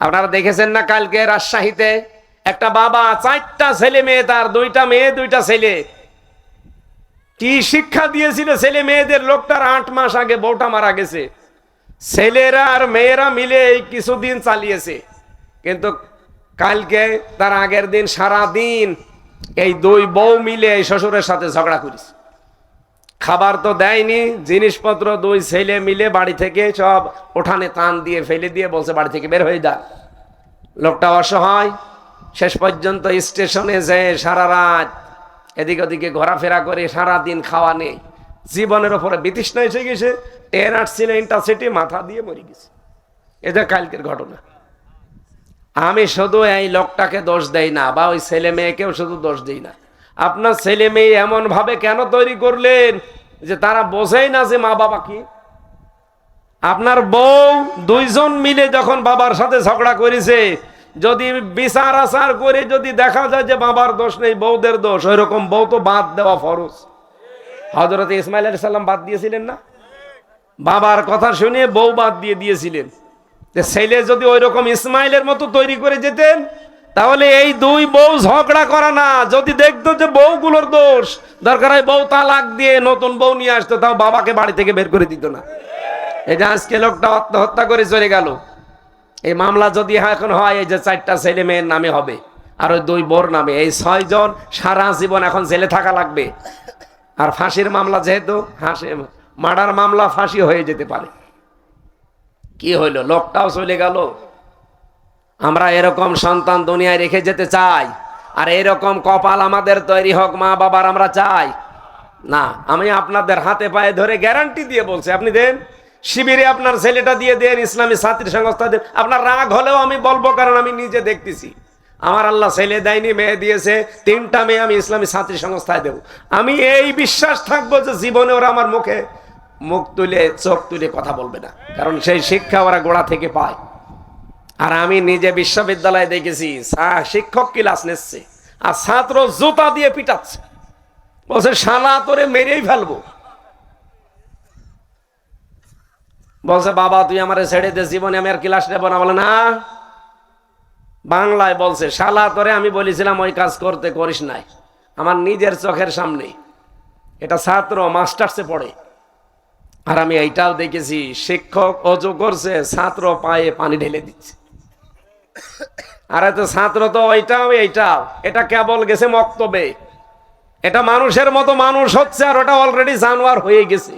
আপনারা দেখেছেন না কালকে রাজশাহীতে একটা বাবা, চারটা ছেলে মেয়ে, তার দুইটা মেয়ে, দুইটা ছেলে। কি শিক্ষা দিয়েছিল ছেলে মেয়েদের? লোকটার আট মাস আগে বউটা মারা গেছে। ছেলেরা আর মেয়েরা মিলে এই কিছুদিন চালিয়েছে। কিন্তু কালকে তার আগের দিন সারা দিন এই দুই বউ মিলে এই শ্বশুরের সাথে ঝগড়া করেছে। খাবার তো দেয়নি, জিনিসপত্র দুই ছেলে মিলে বাড়ি থেকে সব ওঠানে টান দিয়ে ফেলে দিয়ে বলছে, বাড়ি থেকে বের হয়ে যা। লোকটা অসহায়, শেষ পর্যন্ত স্টেশনে যে সারা রাত এদিক ওদিকে ঘোরাফেরা করে সারা দিন খাওয়া নেই। জীবনের ওপরে বিতৃষ্ণা এসে গেছে ট্রেন আসছিল ইন্টারসিটি মাথা দিয়ে মরে গেছে। এটা কালকের ঘটনা। আমি শুধু এই লোকটাকে দোষ দেই না, বা ওই ছেলে মেয়েকেও শুধু দোষ দিই না। আপনার ছেলে মেয়ে এমন ভাবে কেন তৈরি করলেন যে তারা বোঝেই না যে মা বাবা কি? আপনার বউ দুইজন মিলে যখন বাবার সাথে ঝগড়া করেছে, যদি বিচার আচার করে যদি দেখা যায় যে বাবার দোষ নেই, বউদের দোষ ওই রকম বউ তো বাদ দেওয়া ফরজ। হজরত ইসমাইল আলী সাল্লাম বাদ দিয়েছিলেন না? বাবার কথা শুনে বউ বাদ দিয়ে দিয়েছিলেন। যে ছেলে যদি ওই রকম ইসমাইলের মতো তৈরি করে যেতেন তাহলে এই দুই বউ ঝগড়া করা না। যদি দেখতো যে বউগুলোর দোষ, দরকার হয় বউ তালাক দিয়ে নতুন বউ নিয়ে আসতো, তাও বাবাকে বাড়ি থেকে বের করে দিত না। এই যে আজকে লোকটা আত্মহত্যা করে চলে গেল। এই মামলা যদি এখন হয়, এই যে চারটা ছেলে মেয়ের নামে হবে, আর ওই দুই বোর নামে। এই ছয়জন সারা জীবন এখন জেলে থাকা লাগবে। আর ফাঁসির মামলা যেহেতু হাসি মার্ডার মামলা ফাঁসি হয়ে যেতে পারে। কি হইল? লোকটাও চলে গেল। আমরা এরকম সন্তান দুনিয়ায় রেখে যেতে চাই। আর এরকম কপাল আমাদের তৈরি হোক, মা বাবার আমরা চাই। না, আমি আপনাদের হাতে পায়ে ধরে গ্যারান্টি দিয়ে বলছি, আপনি দেন। শিবিরে আপনার ছেলেটা দিয়ে দেন, ইসলামী ছাত্রী সংস্থা দেন। আপনার রাগ হলেও আমি বলব, কারণ আমি নিজে দেখতেছি। আমার আল্লাহ ছেলে দেয়নি, মেয়ে দিয়েছে, তিনটা মেয়ে আমি ইসলামী ছাত্রী সংস্থায় দেব। আমি এই বিশ্বাস থাকব যে জীবনে ওরা আমার মুখে মুখ তুলে, চোখ তুলে কথা বলবে না। কারণ সেই শিক্ষা ওরা গোড়া থেকে পায়। আর আমি নিজে বিশ্ববিদ্যালয়ে দেখেছি শিক্ষক ক্লাস নিচ্ছে আর ছাত্র জুতা দিয়ে পিটাচ্ছে। বলছে, শালা, তোরে মেরেই ফেলব। বলছে, বাবা, তুই আমার ছেড়ে দে, জীবনে আমি আর ক্লাস নেব না। বলে, না। বাংলায় বলছে, শালা, তোরে আমি বলেছিলাম ওই কাজ করতে করিস নাই। আমার নিজের চোখের সামনে। এটা ছাত্র মাস্টার্সে পড়ে। আর আমি এইটাও দেখেছি, শিক্ষক অজু করছে, ছাত্র পায়ে পানি ঢেলে দিচ্ছে। আর এত ছাত্র তো ওইটাও, এইটাও। এটা কেবল গেছে মক্তবে। এটা মানুষের মতো মানুষ হচ্ছে আর ওটা অলরেডি জানোয়ার হয়ে গেছে।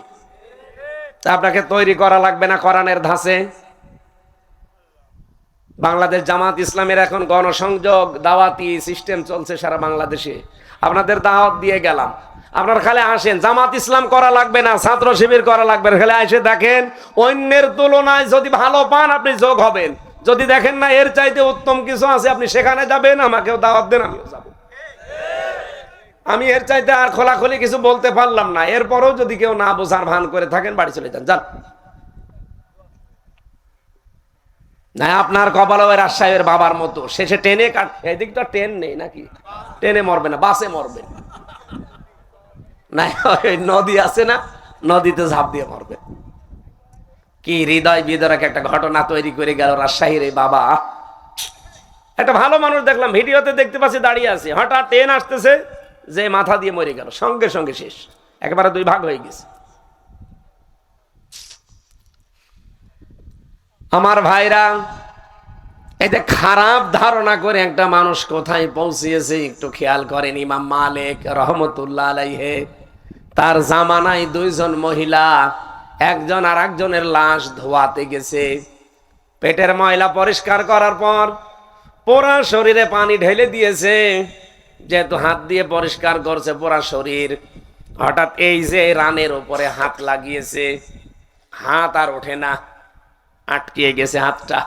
তা আপনাকে তৈরি করা লাগবে না কোরআনের ধাঁচে? বাংলাদেশ জামাত ইসলামের এখন গণসংযোগ, দাওয়াতি সিস্টেম চলছে সারা বাংলাদেশে। আপনাদের দাওয়াত দিয়ে গেলাম। আপনার খালি আসেন। জামাত ইসলাম করা লাগবে না, ছাত্র শিবির করা লাগবে খালি এসে দেখেন, অন্যের তুলনায় যদি ভালো পান, আপনি যোগ হবেন। যদি দেখেন না, এর চাইতে উত্তম কিছু আছে, আপনি সেখানে যাবেন, আমাকেও দাওয়াত দেন, আমিও যাব। আমি এর চাইতে আর খোলাখুলি কিছু বলতে পারলাম না। এরপরেও যদি কেউ না বোঝার ভান করে থাকেন, বাড়ি চলে যান যান। না, আপনার কপালে ওই রাজশাহীর বাবার মতো। শেষে টেনে কাট এদিক তো ট্রেন নেই নাকি? ট্রেনে মরবে না, বাসে মরবে। না নদী আছে না, নদীতে ঝাঁপ দিয়ে মরবে। কি হৃদয় বিদরক একটা ঘটনা তৈরি করে গেল রাজশাহীর বাবা। একটা ভালো মানুষ দেখলাম, ভিডিওতে দেখতে পাচ্ছি দাঁড়িয়ে আছে। হঠাৎ ট্রেন আসতেছে, যে মাথা দিয়ে মরে গেল। সঙ্গে সঙ্গে শেষ। একেবারে দুই ভাগ হয়ে গেছে। আমার ভাইরা এতে খারাপ ধারণা করে একটা মানুষ কোথায় পৌঁছিয়েছে, একটু খেয়াল করেন, ইমাম মালিক রহমতুল্লাহ আলাইহে, তার জামানায় দুইজন মহিলা একজন আর একজনের লাশ ধোয়াতে গেছে। পেটের ময়লা পরিষ্কার করার পর পোড়া শরীরে পানি ঢেলে দিয়েছে। যেহেতু হাত দিয়ে পরিষ্কার করছে পোড়া শরীর, হঠাৎ এই যে রানের উপরে হাত লাগিয়েছে, হাত আর ওঠে না আটকে গেছে হাতটা।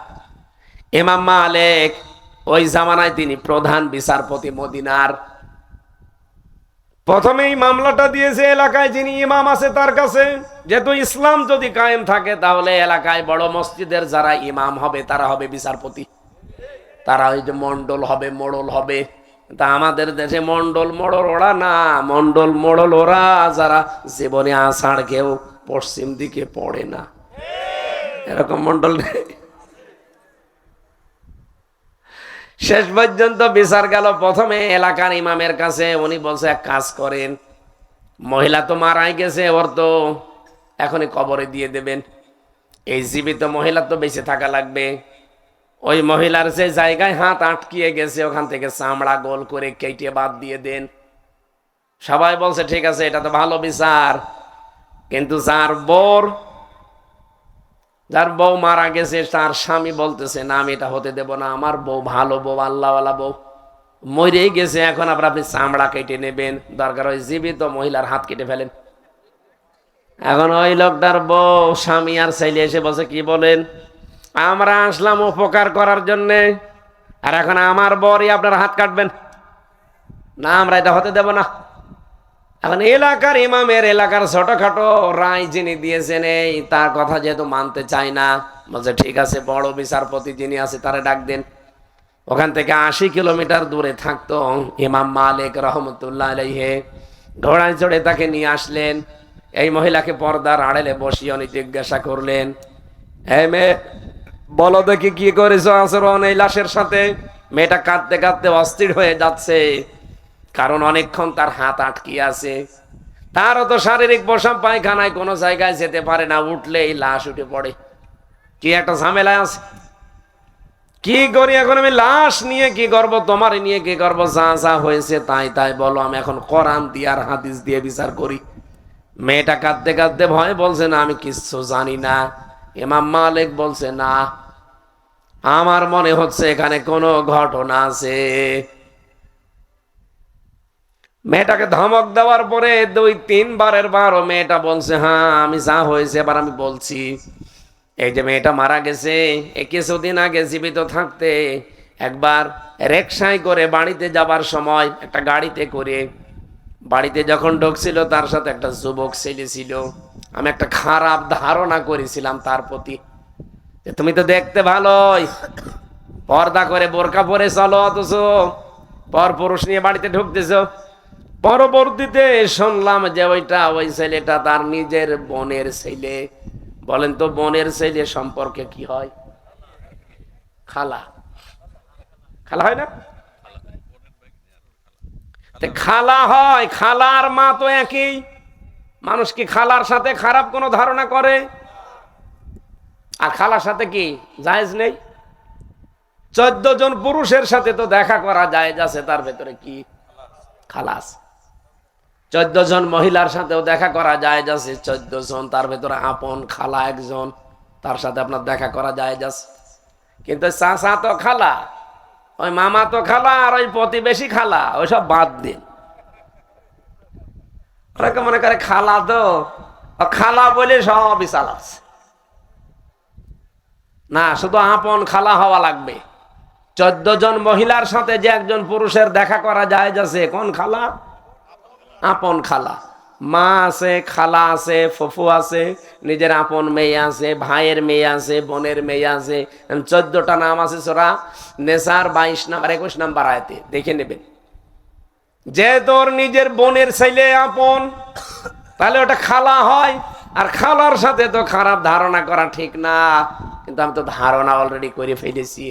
ইমাম মালিক, ওই জামানায় তিনি প্রধান বিচারপতি মদিনার প্রথমেই মামলাটা দিয়েছে এলাকায় যিনি ইমাম আছে তার কাছে। যেহেতু ইসলাম যদি কায়েম থাকে, তাহলে এলাকায় বড় মসজিদের যারা ইমাম হবে, তারা হবে বিচারপতি। তারা ওই যে মন্ডল হবে, মোড়ল হবে। তা আমাদের দেশে মন্ডল মোড়ল ওরা না মন্ডল মোড়ল ওরা। যারা জীবনে আষাঢ় কেউ পশ্চিম দিকে পড়ে না। এরকম মন্ডল নেই। শেষ পর্যন্ত বিচার গেল। প্রথমে এলাকার ইমামের কাছে উনি বলছে, এক কাজ করেন, মহিলা তো মারাই গেছে, ওর তো এখনই কবরে দিয়ে দেবেন। এই জীবিত মহিলা তো বেঁচে থাকা লাগবে। ওই মহিলার যে জায়গায় হাত আটকিয়ে গেছে, ওখান থেকে চামড়া গোল করে কেটে বাদ দিয়ে দেন। সবাই বলছে, ঠিক আছে, এটা তো ভালো বিচার। কিন্তু যার বোর যার বউ মারা গেছে, তার স্বামী বলতেছে, না, আমি এটা হতে দেব না, আমার বউ ভালো বউ, আল্লাহওয়ালা বউ। মরেই গেছে, এখন আবার আপনি চামড়া কেটে নেবেন, দরকার ওই জীবিত মহিলার হাত কেটে ফেলেন। এখন ওই লোকটার বউ, স্বামী আর ছেলে এসে বলছে, কি বলেন? আমরা আসলাম উপকার করার জন্যে, আর এখন আমার বরই আপনার হাত কাটবেন। না, আমরা এটা হতে দেব না। এখন এলাকার ইমামের এলাকার ছোটখাটো রায় যিনি দিয়েছেন, এই তার কথা যেহেতু মানতে চায় না, বলছে, ঠিক আছে, বড় বিচারপতি যিনি আছে, তারে ডাক দেন। ওখান থেকে আশি কিলোমিটার দূরে থাকতো ইমাম মালিক রহমতুল্লাহ আলাইহে। ঘোড়ায় চড়ে তাকে নিয়ে আসলেন। এই মহিলাকে পর্দার আড়েলে বসিয়ে উনি জিজ্ঞাসা করলেন হ্যাঁ মেয়ে, বলো দেখি কি করেছ আচরণ এই লাশের সাথে? মেয়েটা কাঁদতে কাঁদতে অস্থির হয়ে যাচ্ছে। কারণ অনেকক্ষণ তার হাত আটকিয়ে আছে। তারও তো শারীরিক বসাম পায়খানায় কোনো জায়গায় যেতে পারে না উঠলে এই লাশ উঠে পড়ে। কি একটা ঝামেলায় আছে? কি করি এখন আমি? লাশ নিয়ে কি করব? তোমার নিয়ে কি করব? যা যা হয়েছে তাই তাই বলো, আমি এখন কোরআন দিয়ে আর হাদিস দিয়ে বিচার করি। মেয়েটা কাঁদতে কাঁদতে ভয় বলছে, না, আমি কিচ্ছু জানি না। ইমাম মালিক বলছে, না, আমার মনে হচ্ছে এখানে কোনো ঘটনা আছে। মেয়েটাকে ধমক দেওয়ার পরে দুই তিনবারের বারও মেয়েটা বলছে হ্যাঁ আমি যা হয়েছে এবার আমি বলছি। এই যে মেয়েটা মারা গেছে, এ কিছুদিন আগে জীবিত থাকতে একবার রেকশায় করে বাড়িতে যাবার সময় একটা গাড়িতে করে বাড়িতে যখন ঢুকছিল, তার সাথে একটা যুবক ছেলে ছিল। আমি একটা খারাপ ধারণা করেছিলাম তার প্রতি তুমি তো দেখতে ভালোই। পর্দা করে বোরকা পরে চলো অথচ। পর পুরুষ নিয়ে বাড়িতে ঢুকতেছো। পরবর্তীতে শুনলাম যে ওইটা ওই ছেলেটা তার নিজের বোনের ছেলে। বলেন তো বোনের ছেলে সম্পর্কে কি হয়? খালা। খালা হয় না? খালা হয়, খালার মা তো একই। মানুষ কি খালার সাথে খারাপ কোনো ধারণা করে? আর খালার সাথে কি জায়েজ নেই? চোদ্দ জন পুরুষের সাথে তো দেখা করা যায় আছে, তার ভেতরে কি? খালাস। চোদ্দ জন মহিলার সাথেও দেখা করা যায় যাচ্ছে চোদ্দ জন, তার ভেতরে আপন খালা একজন, তার সাথে আপনার দেখা করা যায় যাচ্ছে কিন্তু চাষা তো খালা, ওই মামা তো খালা, আর ওই প্রতিবেশী খালা ওইসব বাদ দিন। অনেকে মনে করে খালা তো? খালা বলে সব বিশাল আছে। না, শুধু আপন খালা হওয়া লাগবে। চোদ্দ জন মহিলার সাথে যে একজন পুরুষের দেখা করা যায় যাচ্ছে কোন খালা? আপন খালা। মা আছে, খালা আছে, ফুফু আছে, নিজের আপন মেয়ে আছে, ভাইয়ের মেয়ে আছে, বোনের মেয়ে আছে, চোদ্দটা নাম আছে সোরা নেশার বাইশ নাম্বার, একুশ নাম্বার আয়তে। দেখে নেবেন। যে তোর নিজের বোনের ছেলে আপন, তাহলে ওটা খালা হয়, আর খালার সাথে তো খারাপ ধারণা করা ঠিক না। কিন্তু আমি তো ধারণা অলরেডি করে ফেলেছি।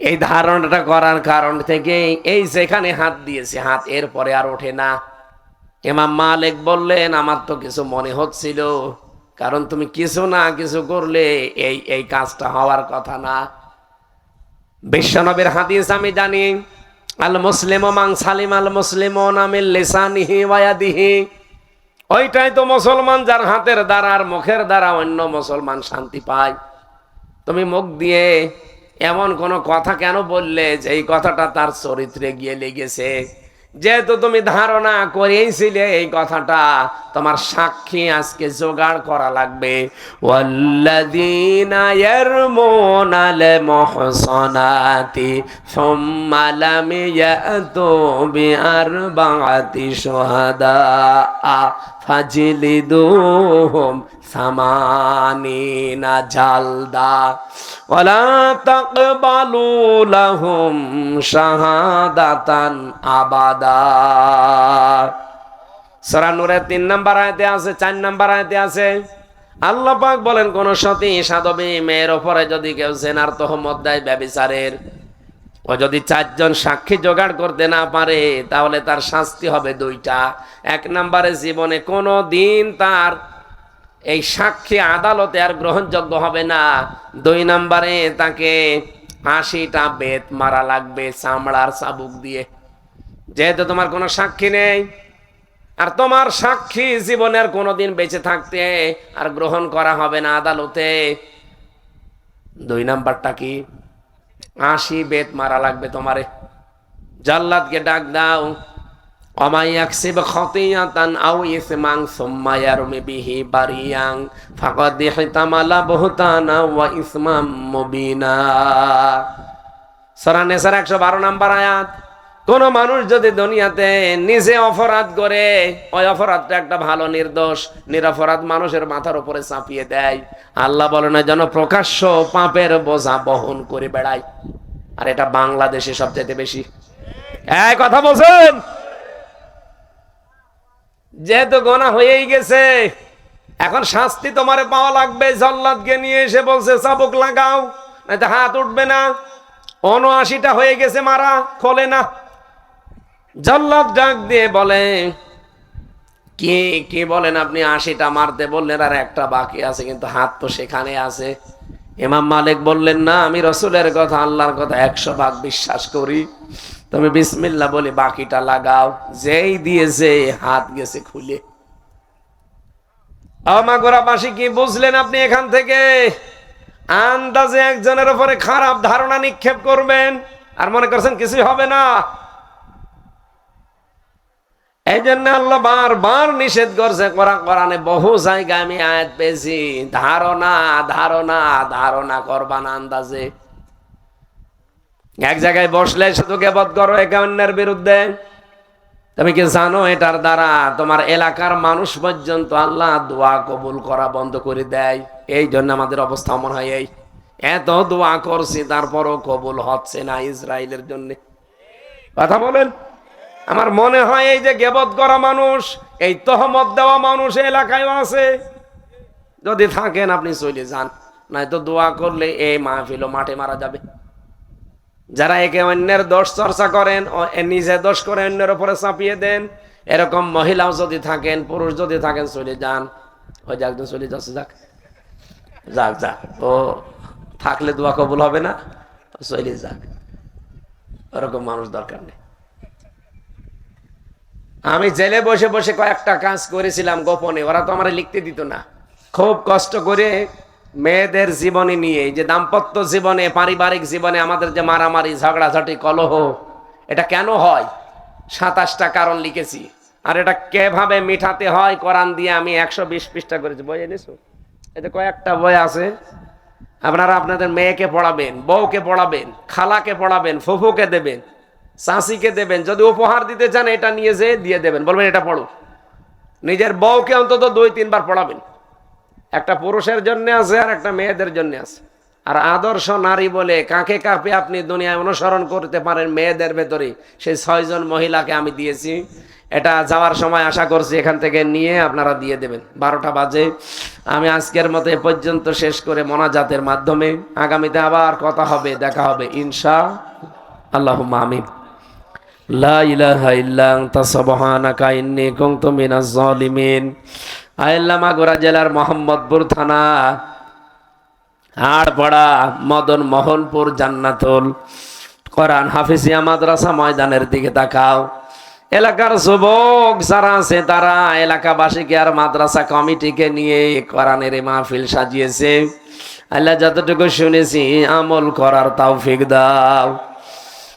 এই ধারণাটা করার কারণ থেকে এই যেখানে হাত দিয়েছে, হাত এরপরে আর ওঠে না। এমাম মালিক বললেন, আমার তো কিছু মনে হচ্ছিল, কারণ তুমি কিছু না কিছু করলে এই এই কাজটা হওয়ার কথা না। বিশ্বনবীর হাদিস আমি জানি, আল মুসলিম মাং সালিম আল মুসলিম নামিল লেসানিহি ওয়াদিহি ওইটাই তো মুসলমান যার হাতের দ্বারা আর মুখের দ্বারা অন্য মুসলমান শান্তি পায়। তুমি মুখ দিয়ে এমন কোন কথা কেন বললে যে এই কথাটা তার চরিত্রে গিয়ে লেগেছে? যেহেতু তুমি ধারণা করেছিলে এই কথাটা, তোমার সাক্ষী আজকে জোগাড় করা লাগবে। শুহাদা ফাজলিদুহুম সামানিনা জালদা ওয়ালা তাকবালু লাহুম শাহাদাতান আবাদা। সূরা নূরের 3 নাম্বার আয়াতে আছে 4 নাম্বার আয়াতে আছে। আল্লাহ পাক বলেন, কোন সতী সাধবী মেয়ের ওপরে যদি কেউ জেনার তহমত দেয় ব্যবিচারের ও যদি চারজন সাক্ষী জোগাড় করতে না পারে, তাহলে তার শাস্তি হবে দুইটা। এক নম্বরে জীবনে কোনো দিন তার এই সাক্ষী আদালতে আর গ্রহণযোগ্য হবে না। দুই নম্বরে তাকে আশিটা বেত মারা লাগবে, চামড়ার চাবুক দিয়ে। যেহেতু তোমার কোনো সাক্ষী নেই, আর তোমার সাক্ষী জীবনের কোনোদিন বেঁচে থাকতে আর গ্রহণ করা হবে না আদালতে। দুই নাম্বারটা কি? আশি বেত মারা লাগবে তোমারে। জাল্লাদকে ডাক দাও। অমাই ইয়াকসিব খতিয়াতান ওয়া ইসমাম মুবিনা। সূরা নেসার 112 নাম্বার আয়াত। কোন মানুষ যদি দুনিয়াতে নিজে অপরাধ করে, ওই অপরাধটা একটা ভালো নির্দোষ, নিরপরাধ মানুষের মাথার উপরে চাপিয়ে দেয়। আল্লাহ বলে না যেন প্রকাশ্য পাপের বোঝা বহন করে বেড়ায়। আর এটা বাংলাদেশে সবচাইতে বেশি। এক কথা বলছেন? যেহেতু গোনা হয়েই গেছে, এখন শাস্তি তোমারে পাওয়া লাগবে। জল্লাদকে নিয়ে এসে বলছে, চাবুক লাগাও নয়তো হাত উঠবে না। উনআশিটা হয়ে গেছে মারা, খোলে না। জল্লাদ ডাক দিয়ে বলে, কি কি বলেন আপনি আশিটা মারতে? বললেন, আর একটা বাকি আছে, কিন্তু হাত তো সেখানে আছে। ইমাম মালিক বললেন, না, আমি রসুলের কথা, আল্লাহর কথা একশো ভাগ বিশ্বাস করি। তুমি বিসমিল্লা বলে, বাকিটা লাগাও। যেই দিয়েছে হাত গেছে খুলে। আমাগোরা পাশে কি বুঝলেন আপনি এখান থেকে? আন্দাজে একজনের উপরে খারাপ ধারণা নিক্ষেপ করবেন, আর মনে করছেন কিছুই হবে না। এই জন্য আল্লাহ বারবার নিষেধ করছে, কোরআন, কোরআনে বহু জায়গায় আমি আয়াত পেয়েছি। ধারণা ধারণা ধারণা করবা না আন্দাজে। এক জায়গায় বসলে শুধু গেবত করো একে অন্যের বিরুদ্ধে। তুমি কি জানো এটার দ্বারা তোমার এলাকার মানুষ পর্যন্ত আল্লাহ দোয়া কবুল করা বন্ধ করে দেয়? এই জন্য আমাদের অবস্থা মনে হয় এই। এত দোয়া করছি, তারপরও কবুল হচ্ছে না ইসরায়েলের জন্য। কথা বলেন। আমার মনে হয় এই যে গেবত করা মানুষ, এই তহমত দেওয়া মানুষ এলাকায়ও আছে। যদি থাকেন আপনি চলে যান, নয়তো দোয়া করলে এই মাহফিল মাঠে মারা যাবে। যারা একে অন্যের দোষ চর্চা করেন নিজে দোষ করে অন্যের উপরে চাপিয়ে দেন, এরকম মহিলাও যদি থাকেন, পুরুষ যদি থাকেন, চলে যান। ওই যে একজন চলে যাচ্ছে, যাক। যাক যাক। ও থাকলে দোয়া কবুল হবে না, চলে যাক। ওরকম মানুষ দরকার নেই। আমি জেলে বসে বসে কয়েকটা কাজ করেছিলাম গোপনে, ওরা তো আমার লিখতে দিত না। খুব কষ্ট করে মেয়েদের জীবনে নিয়ে যে দাম্পত্য জীবনে, পারিবারিক জীবনে আমাদের যে মারামারি, ঝগড়াঝাটি, কলহ, এটা কেন হয়? সাতাশটা কারণ লিখেছি। আর এটা কেভাবে মিঠাতে হয়, কোরআন দিয়ে আমি একশো বিশ পৃষ্ঠা করেছি। বই এনেছো? এতে কয়েকটা বই আছে। আপনারা আপনাদের মেয়েকে পড়াবেন, বউকে পড়াবেন, খালাকে পড়াবেন, ফুফুকে দেবেন। চাষিকে দেবেন, যদি উপহার দিতে চান, এটা নিয়ে যেয়ে দিয়ে দেবেন। বলবেন, এটা পড়ো। নিজের বউকে অন্তত দুই, তিনবার পড়াবেন। একটা পুরুষের জন্য আছে আর একটা মেয়েদের জন্য আছে। আর আদর্শ নারী বলে কাকে কাপে আপনি দুনিয়ায় অনুসরণ করতে পারেন মেয়েদের ভেতরে, সেই ছয়জন মহিলাকে আমি দিয়েছি। এটা যাওয়ার সময় আশা করছি এখান থেকে নিয়ে আপনারা দিয়ে দেবেন। বারোটা বাজে। আমি আজকের মতো এ পর্যন্ত শেষ করে মোনাজাতের মাধ্যমে। আগামীতে আবার কথা হবে, দেখা হবে, ইনশা আল্লাহ আমিন। লা ইলাহা ইল্লা জেলার মোহাম্মদপুর থানা হাড়পাড়া মদন মোহনপুর জান্নাতুল। কোরআন হাফিজিয়া মাদ্রাসা ময়দানের দিকে তাকাও। এলাকার যুবক যারা আছে তারা এলাকাবাসীকে আর মাদ্রাসা কমিটিকে নিয়ে কোরআনের মাহফিল সাজিয়েছে। আল্লাহ যতটুকু শুনেছি আমল করার তৌফিক দাও।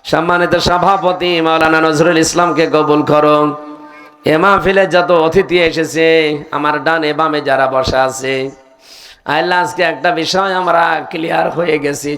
সম্মানিত সভাপতি মৌলানা নজরুল ইসলামকে কবুল করো এ মাহফিলে যত অতিথি এসেছে, আমার ডানে বামে যারা বসা আছে, আল্লাহ আজকে একটা বিষয় আমরা ক্লিয়ার হয়ে গেছি।